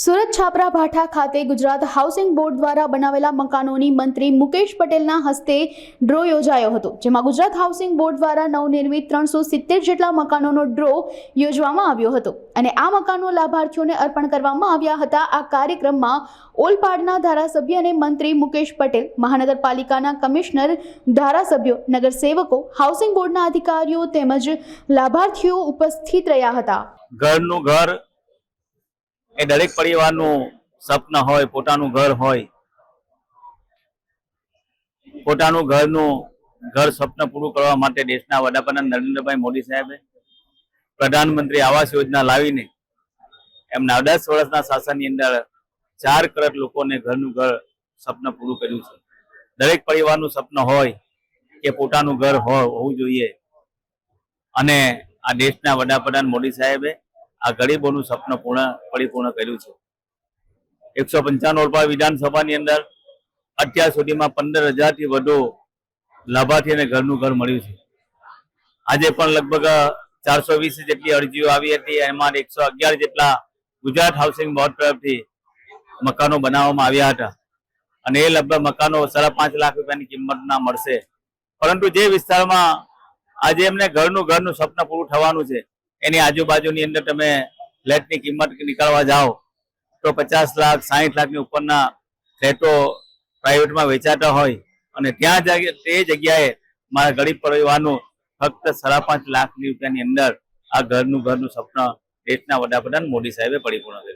સુરત છાપરા ભાઠા ખાતે Gujarat housing board દ્વારા બનાવેલા મકાનોની મંત્રી મુકેશ પટેલના હસ્તે ડ્રો યોજાયો હતો, જેમાં ગુજરાત હાઉસિંગ બોર્ડ દ્વારા નવનિર્મિત ત્રણસો સિત્તેર જેટલા મકાનોનો ડ્રો યોજવામાં આવ્યો હતો અને આ મકાનો લાભાર્થીઓને અર્પણ કરવામાં આવ્યા હતા. આ કાર્યક્રમમાં ઓલપાડના ધારાસભ્ય અને મંત્રી મુકેશ પટેલ, મહાનગરપાલિકાના કમિશનર, ધારાસભ્યો, નગરસેવકો, હાઉસિંગ બોર્ડના અધિકારીઓ તેમજ લાભાર્થીઓ ઉપસ્થિત રહ્યા હતા. ઘરનું ઘર એ દરેક પરિવારનું સપન હોય, પોતાનું ઘર હોય, પોતાનું ઘરનું ઘર સ્વપ્ન પૂરું કરવા માટે દેશના વડાપ્રધાન નરેન્દ્રભાઈ મોદી સાહેબે પ્રધાનમંત્રી આવાસ યોજના લાવીને એમના દસ વર્ષના શાસનની અંદર ચાર કરોડ લોકોને ઘરનું ઘર સપન પૂરું કર્યું છે. દરેક પરિવારનું સપન હોય કે પોતાનું ઘર હોવું જોઈએ. અને આ દેશના વડાપ્રધાન મોદી સાહેબે આ ગરીબોનું સપનું પૂર્ણ પરિપૂર્ણ કર્યું છે. એકસો પંચાણું વિધાનસભાની અંદર અત્યાર સુધીમાં પંદર હજારથી વધુ લાભાર્થીને ઘરનું ઘર મળ્યું છે. આજે પણ લગભગ ચારસો વીસ જેટલી અરજીઓ આવી હતી, એમાં એકસો અગિયાર જેટલા ગુજરાત હાઉસિંગ બોર્ડ તરફથી મકાનો બનાવવામાં આવ્યા હતા. અને એ લગભગ મકાનો સાડા પાંચ લાખ રૂપિયાની કિંમતના મળશે. પરંતુ જે વિસ્તારમાં આજે એમને ઘરનું ઘરનું સપન પૂરું થવાનું છે એની આજુબાજુની અંદર તમે ફ્લેટની કિંમત નીકળવા જાઓ, તો પચાસ લાખ, સાહીઠ લાખની ઉપરના ફ્લેટો પ્રાઇવેટમાં વેચાતા હોય અને ત્યાં જગ્યા- તે જગ્યાએ મારા ગરીબ પરિવારનું ફક્ત સાડા પાંચ લાખ રૂપિયાની અંદર આ ઘરનું ઘરનું સપન દેશના વડાપ્રધાન મોદી સાહેબે પરિપૂર્ણ કર્યું.